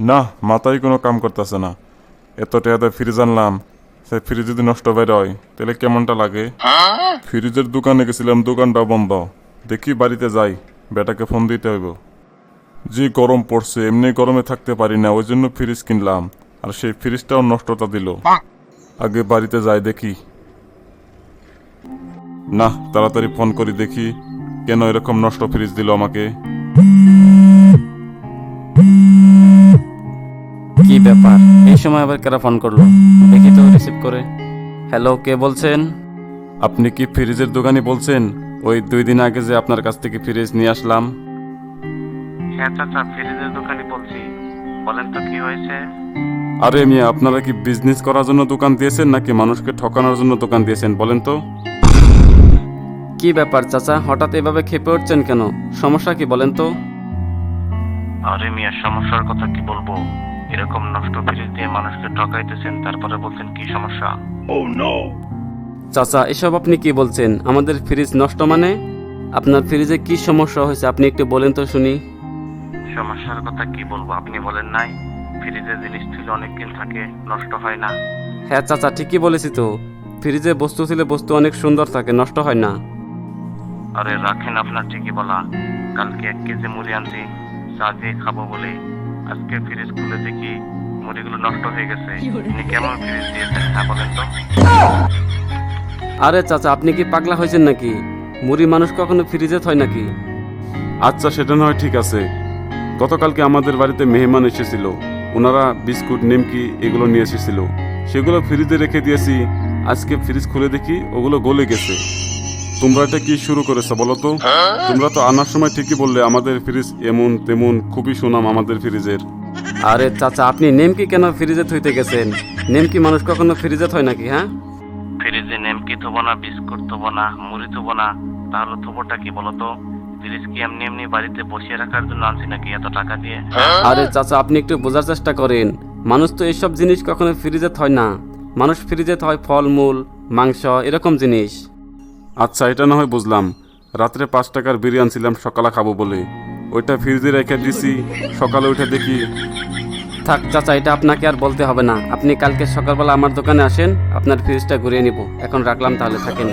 না, মাথায় কোনো কাম করতেছে না। এত টাকাতে ফ্রিজ আনলাম, সে ফ্রিজ যদি নষ্ট বের হয় তাহলে কেমনটা লাগে? ফ্রিজের দোকানে গেছিলাম, দোকানটা বন্ধ। দেখি বাড়িতে যাই, বেটাকে ফোন দিতে হইব। যে গরম পড়ছে, এমনি গরমে থাকতে পারি না, ওই জন্য ফ্রিজ কিনলাম। আর সেই ফ্রিজটাও নষ্টতা দিল। আগে বাড়িতে যাই দেখি। না, তাড়াতাড়ি ফোন করি দেখি, কেন এরকম নষ্ট ফ্রিজ দিল আমাকে? কি ব্যাপার? এই সময় আবার কারা ফোন করল? দেখি তো রিসিভ করে। হ্যালো কে বলছেন? আপনি কি ফ্রিজের দোকানি বলছেন? ওই দুই দিন আগে যে আপনার কাছ থেকে ফ্রিজ নিয়ে আসলাম। হ্যাঁ চাচা ফ্রিজের দোকানে বলছি। বলেন তো কি হয়েছে? আরে মিয়া আপনারা কি বিজনেস করার জন্য দোকান দিয়েছেন নাকি মানুষকে ঠকানোর জন্য দোকান দিয়েছেন? বলেন তো। কি ব্যাপার চাচা? হঠাৎ এভাবে খেপে উঠছেন কেন? সমস্যা কি বলেন তো। আরে মিয়া সমস্যার কথা কি বলব? এরকম নষ্ট ফ্রিজ দিয়ে মানুষকে ঠকাইতেছেন তারপরে বলছেন কি সমস্যা? ও নো চাচা এসব আপনি কি বলছেন? আমাদের ফ্রিজ নষ্ট মানে? আপনার ফ্রিজে কি সমস্যা হয়েছে? আপনি একটু বলেন তো শুনি। সমস্যার কথা কি বলব? আপনি বলেন নাই। ফ্রিজে জিনিস ছিল অনেকদিন থাকে নষ্ট হয় না। হ্যাঁ চাচা ঠিকই বলেছি তো। ফ্রিজে বস্তু ছিল বস্তু অনেক সুন্দর থাকে নষ্ট হয় না। আরে রাখেন আপনার ঠিকই বলা। কালকে এক কেজি মুড়ি আনছি চা দিয়ে খাব বলে। আজকে ফ্রিজ খুলে দেখি মুড়িগুলো নষ্ট হয়ে গেছে। আপনি কেমন ফ্রিজ দিয়েছেন হ্যাঁ বলেন তো। আরে চাচা আপনি কি পাগলা হয়েছেন নাকি? মুড়ি মানুষ কখনো ফ্রিজে থয় নাকি? আচ্ছা সেটা নয় ঠিক আছে। গতকালকে আমাদের বাড়িতে মেহমান এসেছিল। ওনারা বিস্কুট নিমকি এগুলো নিয়ে এসেছিল। সেগুলো ফ্রিজে রেখে দিয়েছি। আজকে ফ্রিজ খুলে দেখি ওগুলো গলে গেছে। তোমরা এটা কি শুরু করেছ বলো তো? তোমরা তো আনার সময় ঠিকই বললে আমাদের ফ্রিজ এমন তেমন খুবই সুনাম আমাদের ফ্রিজের। আরে চাচা আপনি নেমকি কেন ফ্রিজে থইতে গেছেন? নেমকি মানুষ কখনো ফ্রিজে থয় নাকি হ্যাঁ? ফ্রিজে নেমকি থবো না বিস্কুট থবো না মুড়ি থবো না তাহলে থবোটা কি বলতো ফ্রিজ কি এমনি এমনি বাড়িতে বসিয়ে রাখার জন্য আনছি নাকি এত টাকা দিয়ে? আরে চাচা আপনি একটু বোঝার চেষ্টা করেন। মানুষ তো এইসব জিনিস কখনো ফ্রিজে থয় না। মানুষ ফ্রিজে থয় ফলমূল মাংস এরকম জিনিস। আচ্ছা এটা না হয় বুঝলাম। রাত্রে পাঁচ টাকার বিরিয়ানি ছিলাম সকালে খাব বলে। ওইটা ফ্রিজে রেখে দিছি, সকালে উঠে দেখি। থাক, চাচা, এটা আপনাকে আর বলতে হবে না। আপনি কালকে সকালবেলা আমার দোকানে আসেন, আপনার ফ্রিজটা ঘুরিয়ে নিব। এখন রাখলাম তাহলে, থাকেন।